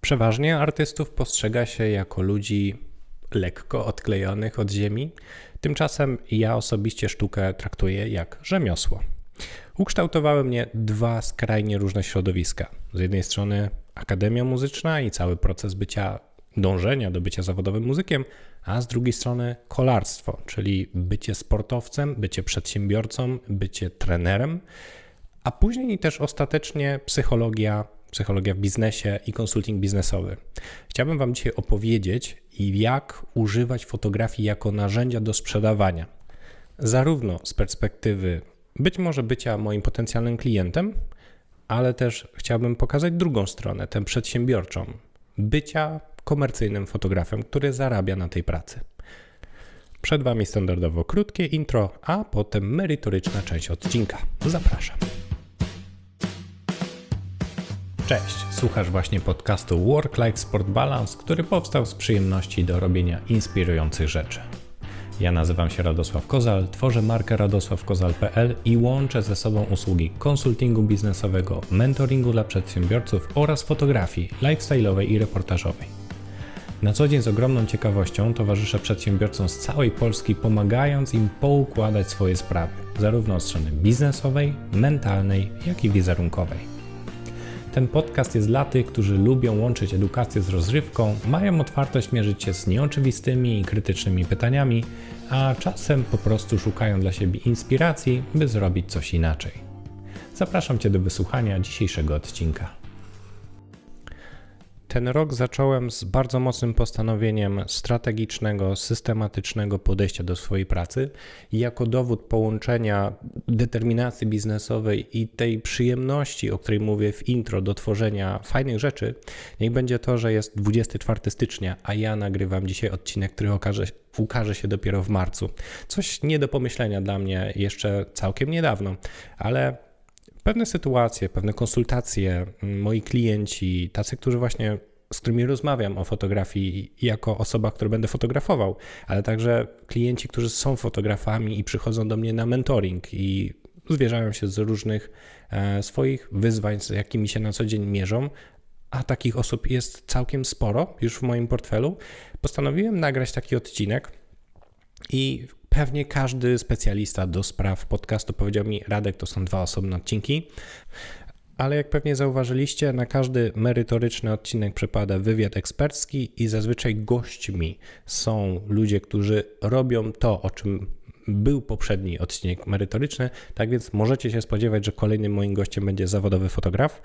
Przeważnie artystów postrzega się jako ludzi lekko odklejonych od ziemi, tymczasem ja osobiście sztukę traktuję jak rzemiosło. Ukształtowały mnie dwa skrajnie różne środowiska. Z jednej strony akademia muzyczna i cały proces bycia, dążenia do bycia zawodowym muzykiem, a z drugiej strony kolarstwo, czyli bycie sportowcem, bycie przedsiębiorcą, bycie trenerem, a później też ostatecznie psychologia, psychologia w biznesie i konsulting biznesowy. Chciałbym Wam dzisiaj opowiedzieć, jak używać fotografii jako narzędzia do sprzedawania, zarówno z perspektywy być może bycia moim potencjalnym klientem, ale też chciałbym pokazać drugą stronę, tę przedsiębiorczą, bycia komercyjnym fotografem, który zarabia na tej pracy. Przed Wami standardowo krótkie intro, a potem merytoryczna część odcinka. Zapraszam. Cześć, słuchasz właśnie podcastu Work Life Sport Balance, który powstał z przyjemności do robienia inspirujących rzeczy. Ja nazywam się Radosław Kozal, tworzę markę radosławkozal.pl i łączę ze sobą usługi konsultingu biznesowego, mentoringu dla przedsiębiorców oraz fotografii lifestyle'owej i reportażowej. Na co dzień z ogromną ciekawością towarzyszę przedsiębiorcom z całej Polski, pomagając im poukładać swoje sprawy, zarówno od strony biznesowej, mentalnej, jak i wizerunkowej. Ten podcast jest dla tych, którzy lubią łączyć edukację z rozrywką, mają otwartość mierzyć się z nieoczywistymi i krytycznymi pytaniami, a czasem po prostu szukają dla siebie inspiracji, by zrobić coś inaczej. Zapraszam Cię do wysłuchania dzisiejszego odcinka. Ten rok zacząłem z bardzo mocnym postanowieniem strategicznego, systematycznego podejścia do swojej pracy i jako dowód połączenia determinacji biznesowej i tej przyjemności, o której mówię w intro, do tworzenia fajnych rzeczy, niech będzie to, że jest 24 stycznia, a ja nagrywam dzisiaj odcinek, który okaże, ukaże się dopiero w marcu. Coś nie do pomyślenia dla mnie jeszcze całkiem niedawno, ale pewne sytuacje, pewne konsultacje, mm, moi klienci, tacy, którzy właśnie z którymi rozmawiam o fotografii jako osoba, która będę fotografował, ale także klienci, którzy są fotografami i przychodzą do mnie na mentoring i zwierzają się z różnych e, swoich wyzwań, z jakimi się na co dzień mierzą, a takich osób jest całkiem sporo już w moim portfelu. Postanowiłem nagrać taki odcinek i Pewnie każdy specjalista do spraw podcastu powiedział mi, Radek, to są dwa osobne odcinki. Ale jak pewnie zauważyliście, na każdy merytoryczny odcinek przypada wywiad ekspercki i zazwyczaj gośćmi są ludzie, którzy robią to, o czym był poprzedni odcinek merytoryczny, tak więc możecie się spodziewać, że kolejnym moim gościem będzie zawodowy fotograf.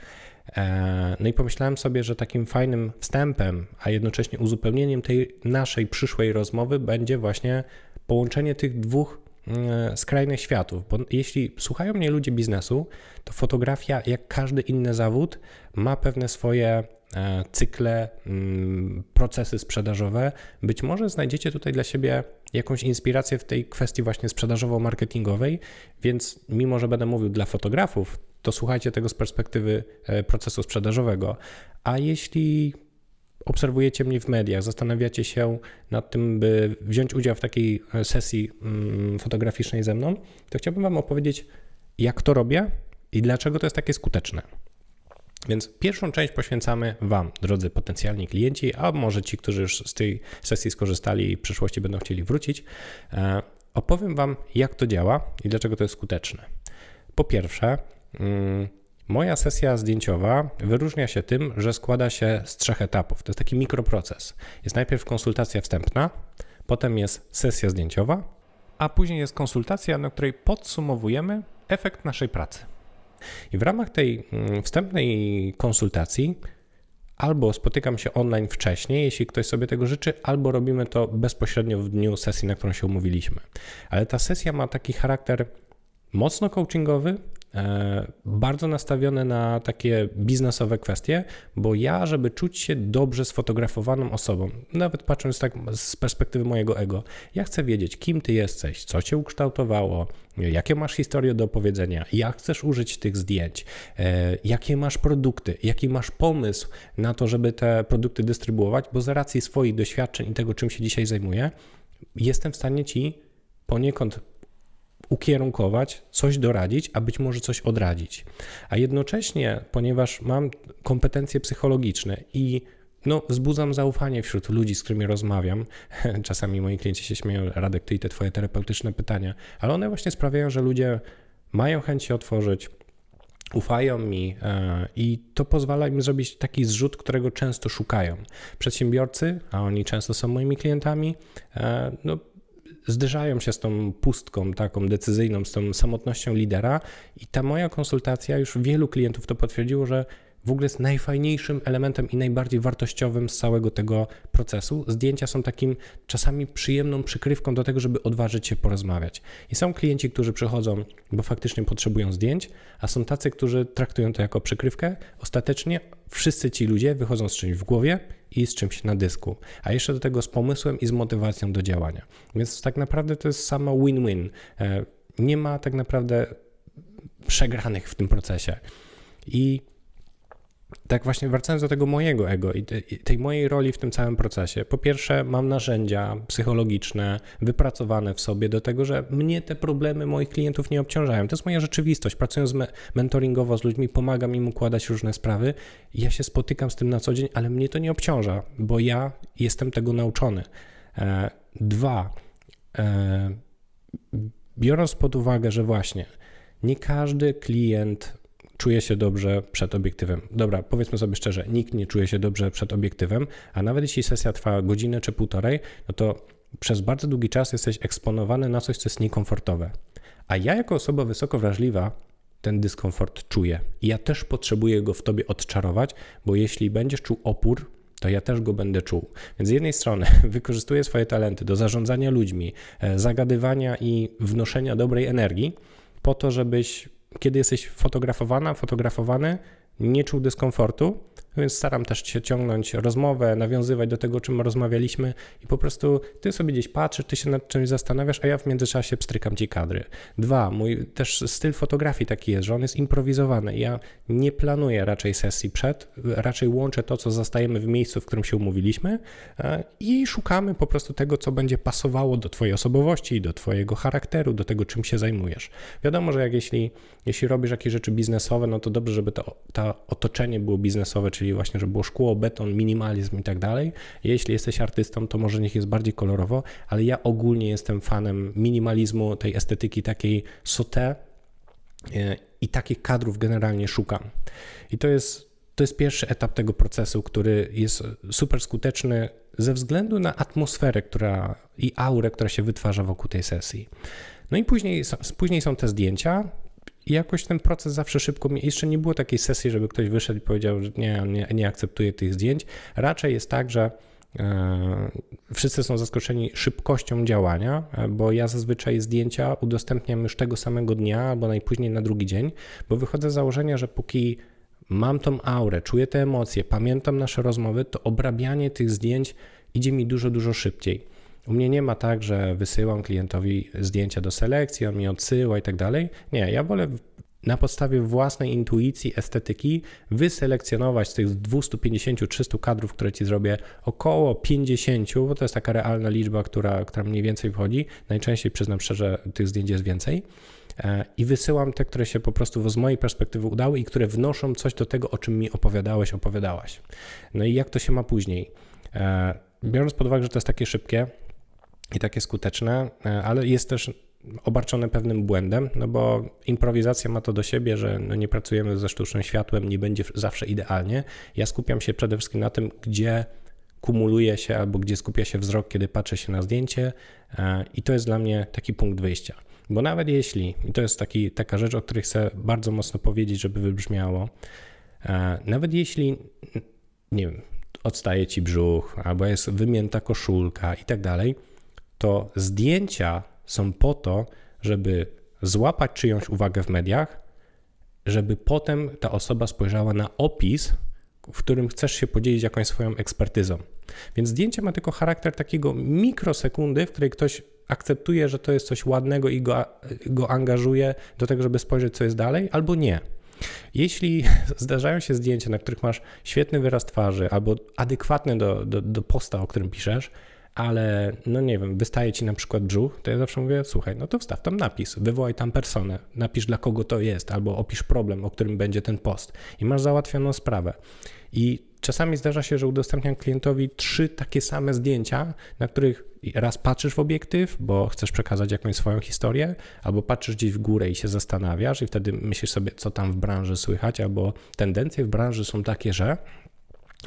E, no i pomyślałem sobie, że takim fajnym wstępem, a jednocześnie uzupełnieniem tej naszej przyszłej rozmowy będzie właśnie połączenie tych dwóch mm, skrajnych światów, bo jeśli słuchają mnie ludzie biznesu, to fotografia, jak każdy inny zawód, ma pewne swoje e, cykle, mm, procesy sprzedażowe. Być może znajdziecie tutaj dla siebie jakąś inspirację w tej kwestii właśnie sprzedażowo-marketingowej, więc mimo, że będę mówił dla fotografów, to słuchajcie tego z perspektywy e, procesu sprzedażowego. A jeśli obserwujecie mnie w mediach, zastanawiacie się nad tym, by wziąć udział w takiej e, sesji mm, fotograficznej ze mną, to chciałbym Wam opowiedzieć, jak to robię i dlaczego to jest takie skuteczne. Więc pierwszą część poświęcamy Wam, drodzy potencjalni klienci, a może ci, którzy już z tej sesji skorzystali i w przyszłości będą chcieli wrócić. E, opowiem Wam, jak to działa i dlaczego to jest skuteczne. Po pierwsze, mm, Moja sesja zdjęciowa wyróżnia się tym, że składa się z trzech etapów. To jest taki mikroproces. Jest najpierw konsultacja wstępna, potem jest sesja zdjęciowa, a później jest konsultacja, na której podsumowujemy efekt naszej pracy. I w ramach tej mm, wstępnej konsultacji albo spotykam się online wcześniej, jeśli ktoś sobie tego życzy, albo robimy to bezpośrednio w dniu sesji, na którą się umówiliśmy. Ale ta sesja ma taki charakter mocno coachingowy, bardzo nastawione na takie biznesowe kwestie, bo ja, żeby czuć się dobrze sfotografowaną osobą, nawet patrząc tak z perspektywy mojego ego, ja chcę wiedzieć, kim ty jesteś, co cię ukształtowało, jakie masz historię do opowiedzenia, jak chcesz użyć tych zdjęć, e, jakie masz produkty, jaki masz pomysł na to, żeby te produkty dystrybuować, bo z racji swoich doświadczeń i tego, czym się dzisiaj zajmuję, jestem w stanie ci poniekąd ukierunkować, coś doradzić, a być może coś odradzić. A jednocześnie, ponieważ mam kompetencje psychologiczne i no, wzbudzam zaufanie wśród ludzi, z którymi rozmawiam. Czasami moi klienci się śmieją, Radek, ty i te twoje terapeutyczne pytania, ale one właśnie sprawiają, że ludzie mają chęć się otworzyć, ufają mi e, i to pozwala im zrobić taki zrzut, którego często szukają. Przedsiębiorcy, a oni często są moimi klientami, e, no, zderzają się z tą pustką taką decyzyjną, z tą samotnością lidera i ta moja konsultacja, już wielu klientów to potwierdziło, że w ogóle jest najfajniejszym elementem i najbardziej wartościowym z całego tego procesu. Zdjęcia są takim czasami przyjemną przykrywką do tego, żeby odważyć się porozmawiać. I są klienci, którzy przychodzą, bo faktycznie potrzebują zdjęć, a są tacy, którzy traktują to jako przykrywkę. Ostatecznie wszyscy ci ludzie wychodzą z czymś w głowie i z czymś na dysku, a jeszcze do tego z pomysłem i z motywacją do działania. Więc tak naprawdę to jest sama win-win. E, nie ma tak naprawdę przegranych w tym procesie. I tak właśnie wracając do tego mojego ego i tej mojej roli w tym całym procesie. Po pierwsze, mam narzędzia psychologiczne wypracowane w sobie do tego, że mnie te problemy moich klientów nie obciążają. To jest moja rzeczywistość. Pracując mentoringowo z ludźmi, pomagam im układać różne sprawy. Ja się spotykam z tym na co dzień, ale mnie to nie obciąża, bo ja jestem tego nauczony. E, dwa, e, biorąc pod uwagę, że właśnie nie każdy klient czuje się dobrze przed obiektywem. Dobra, powiedzmy sobie szczerze, nikt nie czuje się dobrze przed obiektywem, a nawet jeśli sesja trwa godzinę czy półtorej, no to przez bardzo długi czas jesteś eksponowany na coś, co jest niekomfortowe. A ja, jako osoba wysoko wrażliwa, ten dyskomfort czuję. I ja też potrzebuję go w tobie odczarować, bo jeśli będziesz czuł opór, to ja też go będę czuł. Więc z jednej strony wykorzystuję swoje talenty do zarządzania ludźmi, e, zagadywania i wnoszenia dobrej energii, po to, żebyś kiedy jesteś fotografowana, fotografowany, nie czuł dyskomfortu, więc staram też się ciągnąć rozmowę, nawiązywać do tego, o czym rozmawialiśmy i po prostu ty sobie gdzieś patrzysz, ty się nad czymś zastanawiasz, a ja w międzyczasie pstrykam ci kadry. Dwa, mój też styl fotografii taki jest, że on jest improwizowany. Ja nie planuję raczej sesji przed, raczej łączę to, co zastajemy w miejscu, w którym się umówiliśmy e, i szukamy po prostu tego, co będzie pasowało do twojej osobowości, do twojego charakteru, do tego, czym się zajmujesz. Wiadomo, że jak jeśli, jeśli robisz jakieś rzeczy biznesowe, no to dobrze, żeby to, to otoczenie było biznesowe, czyli czyli właśnie, żeby było szkło, beton, minimalizm i tak dalej. Jeśli jesteś artystą, to może niech jest bardziej kolorowo, ale ja ogólnie jestem fanem minimalizmu, tej estetyki takiej sauté e, i takich kadrów generalnie szukam. I to jest to jest pierwszy etap tego procesu, który jest super skuteczny ze względu na atmosferę która, i aurę, która się wytwarza wokół tej sesji. No i później, później są te zdjęcia. I jakoś ten proces zawsze szybko, jeszcze nie było takiej sesji, żeby ktoś wyszedł i powiedział, że nie, nie, nie akceptuje tych zdjęć. Raczej jest tak, że e, Wszyscy są zaskoczeni szybkością działania, e, bo ja zazwyczaj zdjęcia udostępniam już tego samego dnia albo najpóźniej na drugi dzień, bo wychodzę z założenia, że póki mam tą aurę, czuję te emocje, pamiętam nasze rozmowy, to obrabianie tych zdjęć idzie mi dużo, dużo szybciej. U mnie nie ma tak, że wysyłam klientowi zdjęcia do selekcji, on mi odsyła i tak dalej. Nie, ja wolę na podstawie własnej intuicji, estetyki wyselekcjonować z tych 250-300 kadrów, które ci zrobię, około 50, bo to jest taka realna liczba, która, która mniej więcej wchodzi. Najczęściej przyznam szczerze, tych zdjęć jest więcej. E, I wysyłam te, które się po prostu z mojej perspektywy udały i które wnoszą coś do tego, o czym mi opowiadałeś, opowiadałaś. No i jak to się ma później? E, biorąc pod uwagę, że to jest takie szybkie, i takie skuteczne, e, ale jest też obarczone pewnym błędem, no bo improwizacja ma to do siebie, że no nie pracujemy ze sztucznym światłem, nie będzie zawsze idealnie. Ja skupiam się przede wszystkim na tym, gdzie kumuluje się albo gdzie skupia się wzrok, kiedy patrzę się na zdjęcie e, i to jest dla mnie taki punkt wyjścia. Bo nawet jeśli, i to jest taki, taka rzecz, o której chcę bardzo mocno powiedzieć, żeby wybrzmiało, e, nawet jeśli, nie wiem, odstaje ci brzuch, albo jest wymięta koszulka i tak dalej, to zdjęcia są po to, żeby złapać czyjąś uwagę w mediach, żeby potem ta osoba spojrzała na opis, w którym chcesz się podzielić jakąś swoją ekspertyzą. Więc zdjęcie ma tylko charakter takiego mikrosekundy, w której ktoś akceptuje, że to jest coś ładnego i go, go angażuje do tego, żeby spojrzeć, co jest dalej, albo nie. Jeśli zdarzają się zdjęcia, na których masz świetny wyraz twarzy albo adekwatny do, do, do posta, o którym piszesz, ale no nie wiem, wystaje ci na przykład brzuch, to ja zawsze mówię, słuchaj, no to wstaw tam napis, wywołaj tam personę, napisz dla kogo to jest, albo opisz problem, o którym będzie ten post i masz załatwioną sprawę. I czasami zdarza się, że udostępniam klientowi trzy takie same zdjęcia, na których raz patrzysz w obiektyw, bo chcesz przekazać jakąś swoją historię, albo patrzysz gdzieś w górę i się zastanawiasz i wtedy myślisz sobie, co tam w branży słychać, albo tendencje w branży są takie, że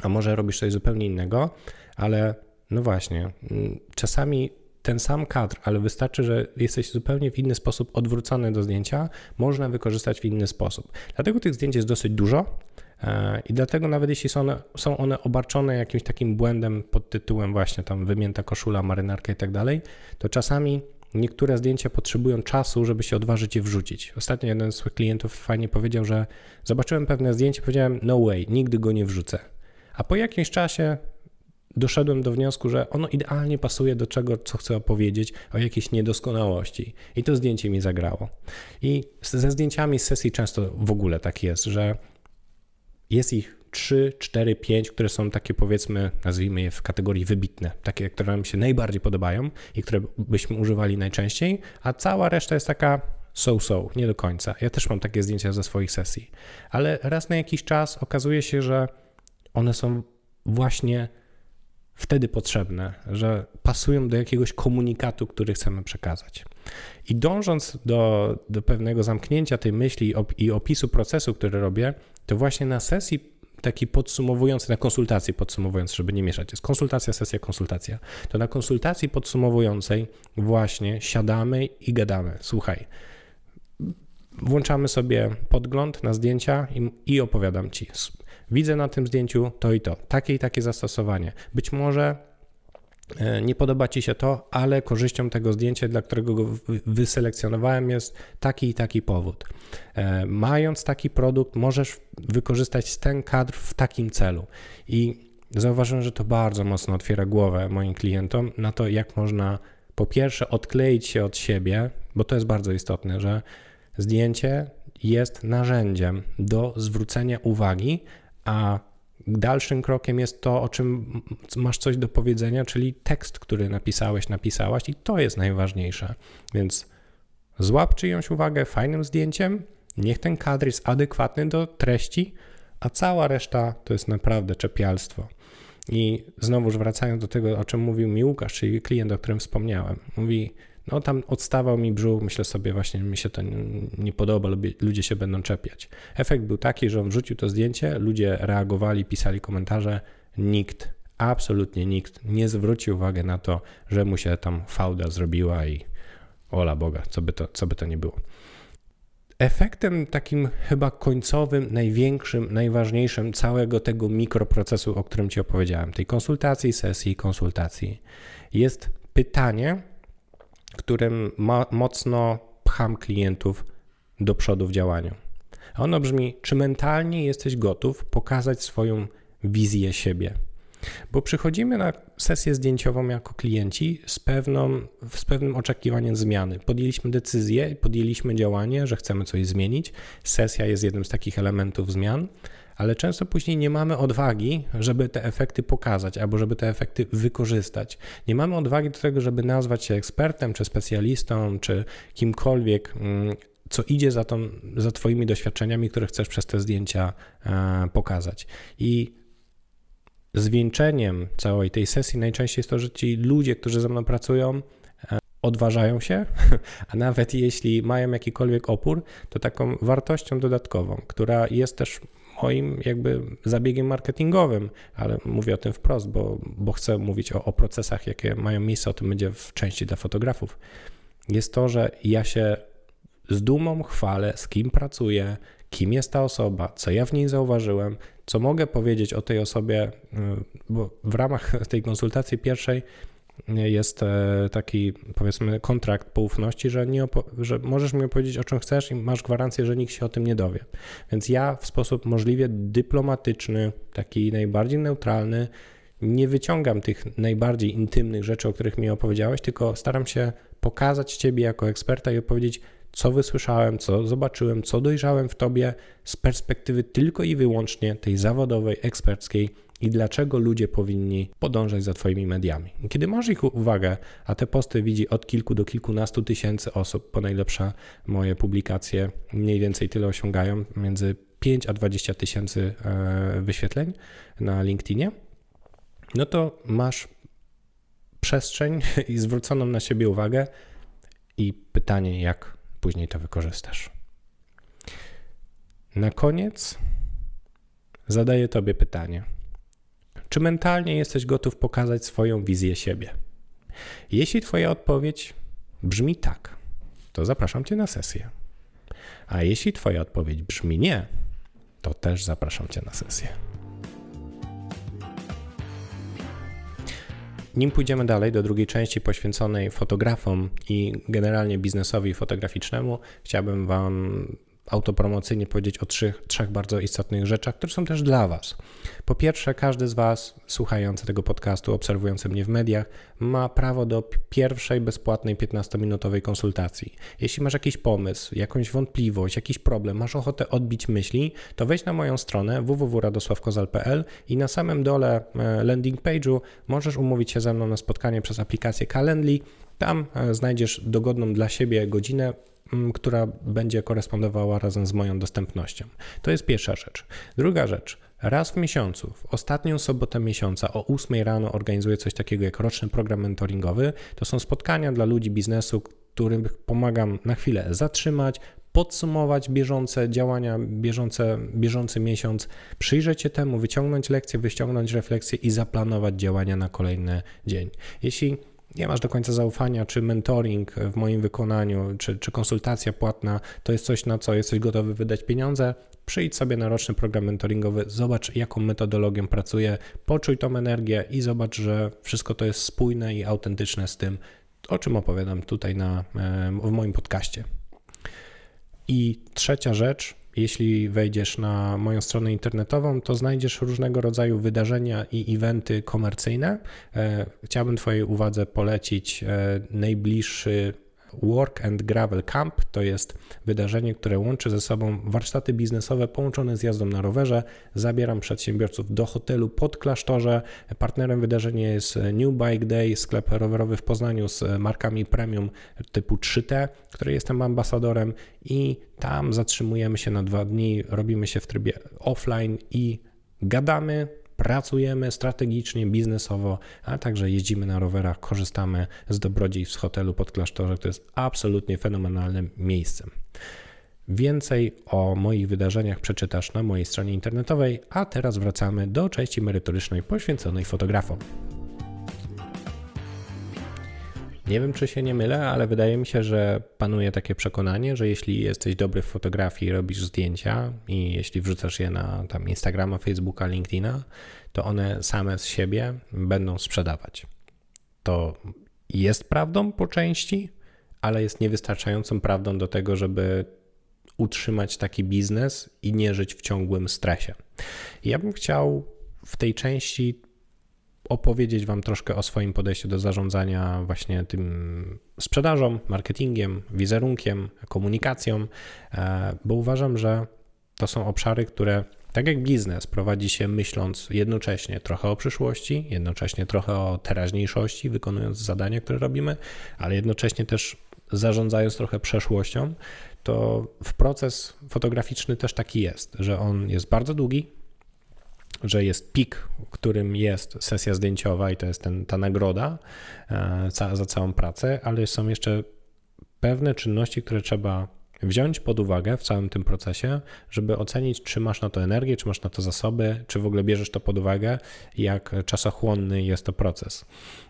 a może robisz coś zupełnie innego, ale no właśnie, mm, czasami ten sam kadr, ale wystarczy, że jesteś zupełnie w inny sposób odwrócony do zdjęcia, można wykorzystać w inny sposób. Dlatego tych zdjęć jest dosyć dużo e, i dlatego nawet jeśli są one, są one obarczone jakimś takim błędem pod tytułem właśnie tam wymięta koszula, marynarka i tak dalej, to czasami niektóre zdjęcia potrzebują czasu, żeby się odważyć je wrzucić. Ostatnio jeden z swoich klientów fajnie powiedział, że zobaczyłem pewne zdjęcie, powiedziałem no way, nigdy go nie wrzucę. A po jakimś czasie doszedłem do wniosku, że ono idealnie pasuje do czego, co chcę opowiedzieć, o jakiejś niedoskonałości. I to zdjęcie mi zagrało. I ze zdjęciami z sesji często w ogóle tak jest, że jest ich 3, 4, 5, które są takie powiedzmy, nazwijmy je w kategorii wybitne, takie, które nam się najbardziej podobają i które byśmy używali najczęściej, a cała reszta jest taka so-so, nie do końca. Ja też mam takie zdjęcia ze swoich sesji, ale raz na jakiś czas okazuje się, że one są właśnie wtedy potrzebne, że pasują do jakiegoś komunikatu, który chcemy przekazać. I dążąc do, do pewnego zamknięcia tej myśli i opisu procesu, który robię, to właśnie na sesji taki podsumowujący, na konsultacji podsumowującej, żeby nie mieszać, jest konsultacja, sesja, konsultacja. To na konsultacji podsumowującej właśnie siadamy i gadamy. Słuchaj, włączamy sobie podgląd na zdjęcia i, i opowiadam ci widzę na tym zdjęciu to i to, takie i takie zastosowanie. Być może e, nie podoba Ci się to, ale korzyścią tego zdjęcia, dla którego go wyselekcjonowałem, jest taki i taki powód. E, mając taki produkt, możesz wykorzystać ten kadr w takim celu. I zauważyłem, że to bardzo mocno otwiera głowę moim klientom na to, jak można po pierwsze odkleić się od siebie, bo to jest bardzo istotne, że zdjęcie jest narzędziem do zwrócenia uwagi, a dalszym krokiem jest to, o czym masz coś do powiedzenia, czyli tekst, który napisałeś, napisałaś, i to jest najważniejsze. Więc złap czyjąś uwagę fajnym zdjęciem, niech ten kadr jest adekwatny do treści, a cała reszta to jest naprawdę czepialstwo. I znowuż wracając do tego, o czym mówił mi Łukasz, czyli klient, o którym wspomniałem. Mówi, no tam odstawał mi brzuch, myślę sobie właśnie, mi się to nie podoba, ludzie się będą czepiać. Efekt był taki, że on wrzucił to zdjęcie, ludzie reagowali, pisali komentarze, nikt, absolutnie nikt nie zwrócił uwagi na to, że mu się tam fałda zrobiła i ola Boga, co by to, co by to nie było. Efektem takim chyba końcowym, największym, najważniejszym całego tego mikroprocesu, o którym Ci opowiedziałem, tej konsultacji, sesji, konsultacji, jest pytanie, którym mocno pcham klientów do przodu w działaniu. A ono brzmi: czy mentalnie jesteś gotów pokazać swoją wizję siebie? Bo przychodzimy na sesję zdjęciową jako klienci z, pewną, z pewnym oczekiwaniem zmiany. Podjęliśmy decyzję, podjęliśmy działanie, że chcemy coś zmienić. Sesja jest jednym z takich elementów zmian ale często później nie mamy odwagi, żeby te efekty pokazać albo żeby te efekty wykorzystać. Nie mamy odwagi do tego, żeby nazwać się ekspertem, czy specjalistą, czy kimkolwiek, mm, co idzie za, tą, za Twoimi doświadczeniami, które chcesz przez te zdjęcia e, pokazać. I zwieńczeniem całej tej sesji najczęściej jest to, że ci ludzie, którzy ze mną pracują, e, odważają się, a nawet jeśli mają jakikolwiek opór, to taką wartością dodatkową, która jest też moim jakby zabiegiem marketingowym, ale mówię o tym wprost, bo, bo chcę mówić o, o procesach, jakie mają miejsce, o tym będzie w części dla fotografów. Jest to, że ja się z dumą chwalę, z kim pracuję, kim jest ta osoba, co ja w niej zauważyłem, co mogę powiedzieć o tej osobie, y, bo w ramach tej konsultacji pierwszej jest e, taki, powiedzmy, kontrakt poufności, że, nie że możesz mi opowiedzieć o czym chcesz i masz gwarancję, że nikt się o tym nie dowie. Więc ja w sposób możliwie dyplomatyczny, taki najbardziej neutralny, nie wyciągam tych najbardziej intymnych rzeczy, o których mi opowiedziałeś, tylko staram się pokazać Ciebie jako eksperta i opowiedzieć, co wysłyszałem, co zobaczyłem, co dojrzałem w Tobie z perspektywy tylko i wyłącznie tej zawodowej, eksperckiej, i dlaczego ludzie powinni podążać za Twoimi mediami. Kiedy masz ich uwagę, a te posty widzi od kilku do kilkunastu tysięcy osób, po najlepsze moje publikacje mniej więcej tyle osiągają, między 5 a 20 tysięcy e, wyświetleń na LinkedInie, no to masz przestrzeń i zwróconą na siebie uwagę i pytanie, jak później to wykorzystasz. Na koniec zadaję Tobie pytanie. Czy mentalnie jesteś gotów pokazać swoją wizję siebie? Jeśli Twoja odpowiedź brzmi tak, to zapraszam Cię na sesję. A jeśli Twoja odpowiedź brzmi nie, to też zapraszam Cię na sesję. Nim pójdziemy dalej do drugiej części poświęconej fotografom i generalnie biznesowi fotograficznemu, chciałbym Wam autopromocyjnie powiedzieć o trzech, trzech bardzo istotnych rzeczach, które są też dla Was. Po pierwsze, każdy z Was słuchający tego podcastu, obserwujący mnie w mediach, ma prawo do pierwszej bezpłatnej 15-minutowej konsultacji. Jeśli masz jakiś pomysł, jakąś wątpliwość, jakiś problem, masz ochotę odbić myśli, to wejdź na moją stronę www.radosławkozal.pl i na samym dole e, landing page'u możesz umówić się ze mną na spotkanie przez aplikację Calendly. Tam e, znajdziesz dogodną dla siebie godzinę, która będzie korespondowała razem z moją dostępnością. To jest pierwsza rzecz. Druga rzecz. Raz w miesiącu, w ostatnią sobotę miesiąca o 8 rano organizuję coś takiego jak roczny program mentoringowy. To są spotkania dla ludzi biznesu, którym pomagam na chwilę zatrzymać, podsumować bieżące działania, bieżące, bieżący miesiąc, przyjrzeć się temu, wyciągnąć lekcje, wyciągnąć refleksje i zaplanować działania na kolejny dzień. Jeśli nie masz do końca zaufania, czy mentoring w moim wykonaniu, czy, czy konsultacja płatna to jest coś, na co jesteś gotowy wydać pieniądze, przyjdź sobie na roczny program mentoringowy, zobacz jaką metodologią pracuję, poczuj tą energię i zobacz, że wszystko to jest spójne i autentyczne z tym, o czym opowiadam tutaj na, w moim podcaście. I trzecia rzecz, jeśli wejdziesz na moją stronę internetową, to znajdziesz różnego rodzaju wydarzenia i eventy komercyjne. E, chciałbym Twojej uwadze polecić e, najbliższy Work and Gravel Camp to jest wydarzenie, które łączy ze sobą warsztaty biznesowe połączone z jazdą na rowerze. Zabieram przedsiębiorców do hotelu pod klasztorze. Partnerem wydarzenia jest New Bike Day, sklep rowerowy w Poznaniu z markami premium typu 3T, której jestem ambasadorem i tam zatrzymujemy się na dwa dni, robimy się w trybie offline i gadamy, pracujemy strategicznie, biznesowo, a także jeździmy na rowerach, korzystamy z dobrodziejstw hotelu pod klasztorze, to jest absolutnie fenomenalnym miejscem. Więcej o moich wydarzeniach przeczytasz na mojej stronie internetowej, a teraz wracamy do części merytorycznej poświęconej fotografom. Nie wiem, czy się nie mylę, ale wydaje mi się, że panuje takie przekonanie, że jeśli jesteś dobry w fotografii, robisz zdjęcia i jeśli wrzucasz je na tam Instagrama, Facebooka, LinkedIna, to one same z siebie będą sprzedawać. To jest prawdą po części, ale jest niewystarczającą prawdą do tego, żeby utrzymać taki biznes i nie żyć w ciągłym stresie. Ja bym chciał w tej części opowiedzieć Wam troszkę o swoim podejściu do zarządzania właśnie tym sprzedażą, marketingiem, wizerunkiem, komunikacją, e, bo uważam, że to są obszary, które tak jak biznes prowadzi się myśląc jednocześnie trochę o przyszłości, jednocześnie trochę o teraźniejszości, wykonując zadania, które robimy, ale jednocześnie też zarządzając trochę przeszłością, to w proces fotograficzny też taki jest, że on jest bardzo długi, że jest pik, którym jest sesja zdjęciowa i to jest ten, ta nagroda e, za, za całą pracę, ale są jeszcze pewne czynności, które trzeba wziąć pod uwagę w całym tym procesie, żeby ocenić, czy masz na to energię, czy masz na to zasoby, czy w ogóle bierzesz to pod uwagę, jak czasochłonny jest to proces.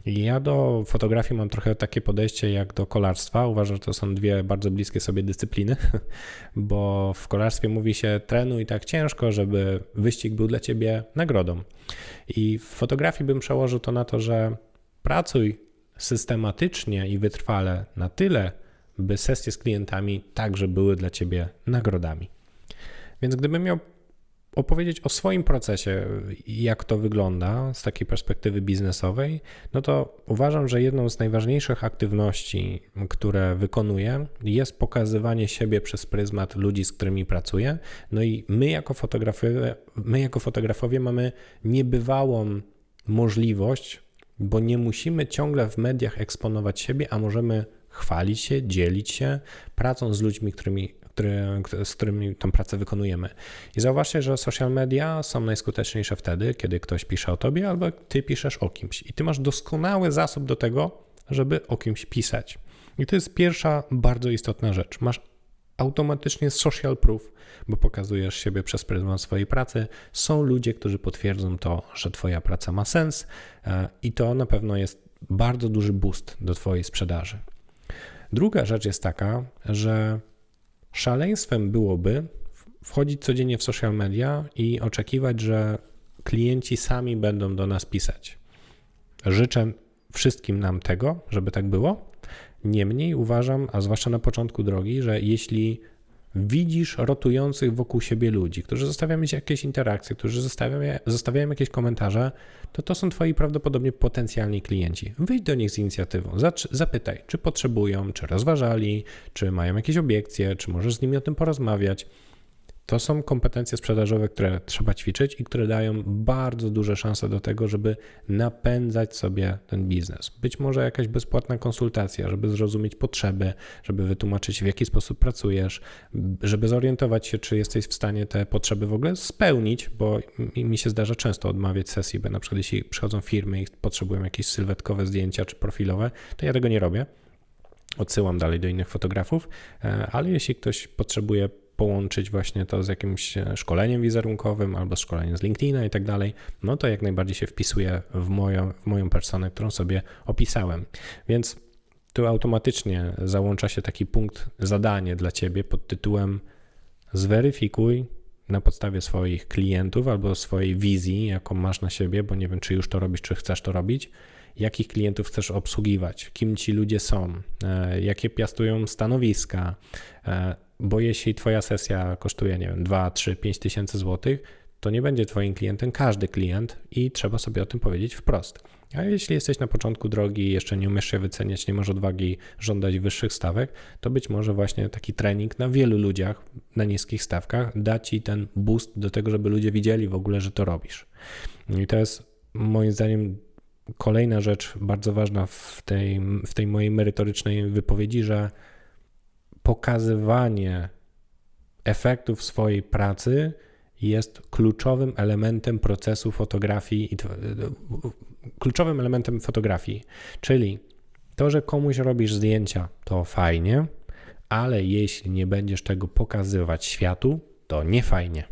I ja do fotografii mam trochę takie podejście jak do kolarstwa. Uważam, że to są dwie bardzo bliskie sobie dyscypliny, bo w kolarstwie mówi się trenuj tak ciężko, żeby wyścig był dla ciebie nagrodą. I w fotografii bym przełożył to na to, że pracuj systematycznie i wytrwale na tyle, by sesje z klientami także były dla Ciebie nagrodami. Więc gdybym miał opowiedzieć o swoim procesie, jak to wygląda z takiej perspektywy biznesowej, no to uważam, że jedną z najważniejszych aktywności, które wykonuję, jest pokazywanie siebie przez pryzmat ludzi, z którymi pracuję. No i my jako fotografowie, my jako fotografowie mamy niebywałą możliwość, bo nie musimy ciągle w mediach eksponować siebie, a możemy chwalić się, dzielić się pracą z ludźmi, którymi który, z którymi tą pracę wykonujemy. I zauważcie, że social media są najskuteczniejsze wtedy, kiedy ktoś pisze o tobie albo ty piszesz o kimś. I ty masz doskonały zasób do tego, żeby o kimś pisać. I to jest pierwsza bardzo istotna rzecz. Masz automatycznie social proof, bo pokazujesz siebie przez pryzmat swojej pracy. Są ludzie, którzy potwierdzą to, że Twoja praca ma sens, e, i to na pewno jest bardzo duży boost do Twojej sprzedaży. Druga rzecz jest taka, że Szaleństwem byłoby wchodzić codziennie w social media i oczekiwać, że klienci sami będą do nas pisać. Życzę wszystkim nam tego, żeby tak było. Niemniej uważam, a zwłaszcza na początku drogi, że jeśli widzisz rotujących wokół siebie ludzi, którzy zostawiają jakieś interakcje, którzy zostawiają, zostawiają jakieś komentarze, to to są twoi prawdopodobnie potencjalni klienci. Wyjdź do nich z inicjatywą, zapytaj, czy potrzebują, czy rozważali, czy mają jakieś obiekcje, czy możesz z nimi o tym porozmawiać. To są kompetencje sprzedażowe, które trzeba ćwiczyć i które dają bardzo duże szanse do tego, żeby napędzać sobie ten biznes. Być może jakaś bezpłatna konsultacja, żeby zrozumieć potrzeby, żeby wytłumaczyć, w jaki sposób pracujesz, żeby zorientować się, czy jesteś w stanie te potrzeby w ogóle spełnić, bo mi się zdarza często odmawiać sesji, bo na przykład jeśli przychodzą firmy i potrzebują jakieś sylwetkowe zdjęcia czy profilowe, to ja tego nie robię. Odsyłam dalej do innych fotografów, e, ale jeśli ktoś potrzebuje połączyć właśnie to z jakimś e, szkoleniem wizerunkowym albo z szkoleniem z LinkedIna i tak dalej, no to jak najbardziej się wpisuje w moją, w moją personę, którą sobie opisałem. Więc tu automatycznie załącza się taki punkt, zadanie dla ciebie pod tytułem zweryfikuj na podstawie swoich klientów albo swojej wizji, jaką masz na siebie, bo nie wiem, czy już to robisz, czy chcesz to robić, jakich klientów chcesz obsługiwać, kim ci ludzie są, e, jakie piastują stanowiska, e, bo jeśli Twoja sesja kosztuje, nie wiem, 2, 3, 5 tysięcy złotych, to nie będzie Twoim klientem każdy klient i trzeba sobie o tym powiedzieć wprost. A jeśli jesteś na początku drogi jeszcze nie umiesz się wyceniać, nie masz odwagi żądać wyższych stawek, to być może właśnie taki trening na wielu ludziach, na niskich stawkach, da Ci ten boost do tego, żeby ludzie widzieli w ogóle, że to robisz. I to jest moim zdaniem kolejna rzecz bardzo ważna w tej, w tej mojej merytorycznej wypowiedzi, że pokazywanie efektów swojej pracy jest kluczowym elementem procesu fotografii kluczowym elementem fotografii. Czyli to, że komuś robisz zdjęcia, to fajnie, ale jeśli nie będziesz tego pokazywać światu, to nie fajnie.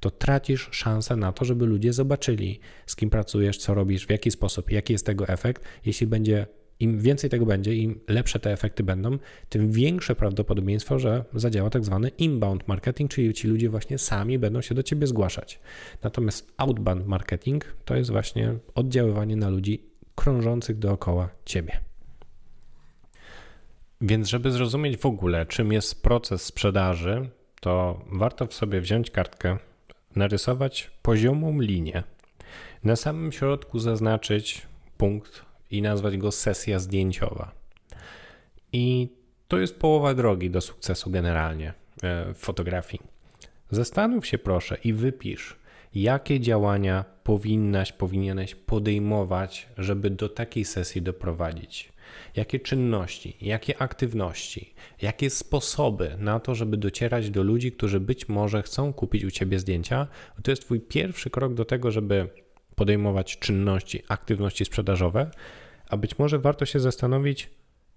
To tracisz szansę na to, żeby ludzie zobaczyli, z kim pracujesz, co robisz, w jaki sposób, jaki jest tego efekt. Jeśli będzie im więcej tego będzie, im lepsze te efekty będą, tym większe prawdopodobieństwo, że zadziała tak zwany inbound marketing, czyli ci ludzie właśnie sami będą się do ciebie zgłaszać. Natomiast outbound marketing to jest właśnie oddziaływanie na ludzi krążących dookoła ciebie. Więc, żeby zrozumieć w ogóle, czym jest proces sprzedaży, to warto w sobie wziąć kartkę, narysować poziomą linię, na samym środku zaznaczyć punkt i nazwać go sesja zdjęciowa. I to jest połowa drogi do sukcesu generalnie e, w fotografii. Zastanów się proszę i wypisz, jakie działania powinnaś, powinieneś podejmować, żeby do takiej sesji doprowadzić. Jakie czynności, jakie aktywności, jakie sposoby na to, żeby docierać do ludzi, którzy być może chcą kupić u ciebie zdjęcia. To jest Twój pierwszy krok do tego, żeby podejmować czynności, aktywności sprzedażowe, a być może warto się zastanowić,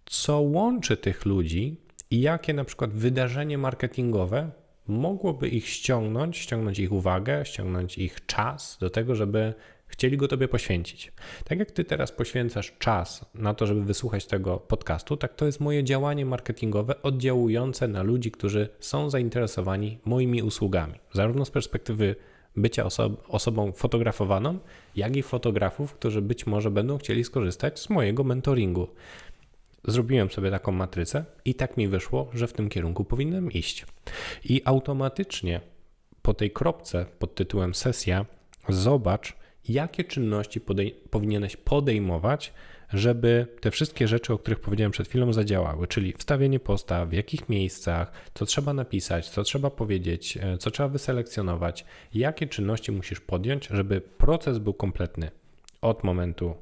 co łączy tych ludzi i jakie na przykład wydarzenie marketingowe mogłoby ich ściągnąć, ściągnąć ich uwagę, ściągnąć ich czas do tego, żeby chcieli go Tobie poświęcić. Tak jak Ty teraz poświęcasz czas na to, żeby wysłuchać tego podcastu, tak to jest moje działanie marketingowe oddziałujące na ludzi, którzy są zainteresowani moimi usługami, zarówno z perspektywy bycia oso osobą fotografowaną, jak i fotografów, którzy być może będą chcieli skorzystać z mojego mentoringu. Zrobiłem sobie taką matrycę i tak mi wyszło, że w tym kierunku powinienem iść. I automatycznie po tej kropce pod tytułem sesja zobacz, jakie czynności podej- powinieneś podejmować, żeby te wszystkie rzeczy, o których powiedziałem przed chwilą, zadziałały, czyli wstawienie posta, w jakich miejscach, co trzeba napisać, co trzeba powiedzieć, e, co trzeba wyselekcjonować, jakie czynności musisz podjąć, żeby proces był kompletny od momentu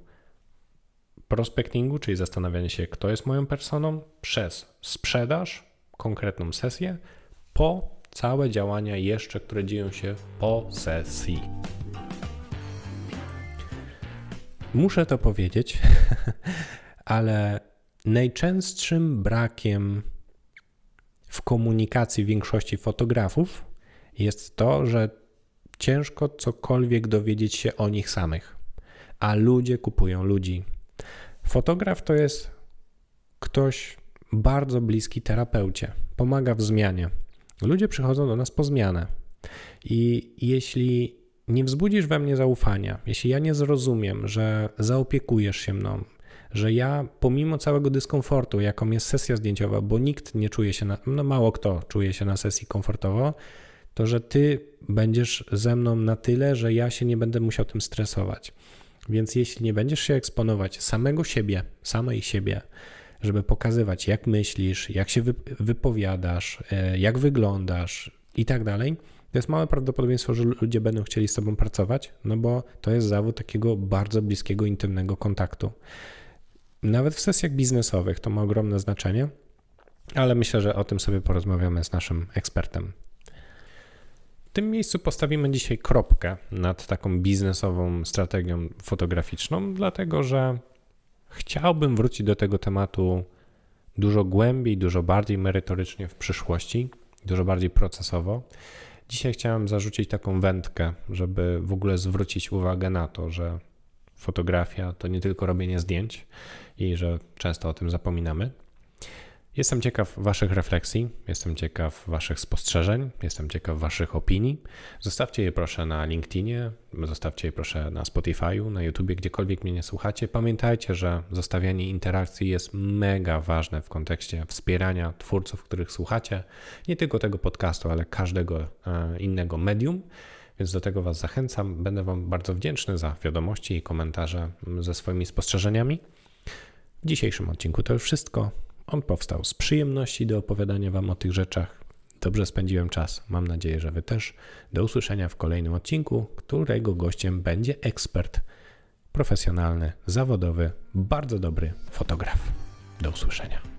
prospectingu, czyli zastanawiania się, kto jest moją personą, przez sprzedaż, konkretną sesję, po całe działania jeszcze, które dzieją się po sesji. Muszę to powiedzieć, ale najczęstszym brakiem w komunikacji większości fotografów jest to, że ciężko cokolwiek dowiedzieć się o nich samych, a ludzie kupują ludzi. Fotograf to jest ktoś bardzo bliski terapeucie, pomaga w zmianie. Ludzie przychodzą do nas po zmianę. I jeśli nie wzbudzisz we mnie zaufania, jeśli ja nie zrozumiem, że zaopiekujesz się mną, że ja pomimo całego dyskomfortu, jaką jest sesja zdjęciowa, bo nikt nie czuje się, na, no mało kto czuje się na sesji komfortowo, to że ty będziesz ze mną na tyle, że ja się nie będę musiał tym stresować. Więc jeśli nie będziesz się eksponować samego siebie, samej siebie, żeby pokazywać, jak myślisz, jak się wypowiadasz, e, jak wyglądasz i tak dalej, to jest małe prawdopodobieństwo, że ludzie będą chcieli z Tobą pracować, no bo to jest zawód takiego bardzo bliskiego, intymnego kontaktu. Nawet w sesjach biznesowych to ma ogromne znaczenie, ale myślę, że o tym sobie porozmawiamy z naszym ekspertem. W tym miejscu postawimy dzisiaj kropkę nad taką biznesową strategią fotograficzną, dlatego że chciałbym wrócić do tego tematu dużo głębiej, dużo bardziej merytorycznie w przyszłości, dużo bardziej procesowo. Dzisiaj chciałem zarzucić taką wędkę, żeby w ogóle zwrócić uwagę na to, że fotografia to nie tylko robienie zdjęć i że często o tym zapominamy. Jestem ciekaw Waszych refleksji, jestem ciekaw Waszych spostrzeżeń, jestem ciekaw Waszych opinii. Zostawcie je proszę na LinkedInie, zostawcie je proszę na Spotify'u, na YouTubie, gdziekolwiek mnie nie słuchacie. Pamiętajcie, że zostawianie interakcji jest mega ważne w kontekście wspierania twórców, których słuchacie, nie tylko tego podcastu, ale każdego e, innego medium. Więc do tego Was zachęcam. Będę Wam bardzo wdzięczny za wiadomości i komentarze ze swoimi spostrzeżeniami. W dzisiejszym odcinku to już wszystko. On powstał z przyjemności do opowiadania Wam o tych rzeczach. Dobrze spędziłem czas. Mam nadzieję, że Wy też. Do usłyszenia w kolejnym odcinku, którego gościem będzie ekspert, profesjonalny, zawodowy, bardzo dobry fotograf. Do usłyszenia.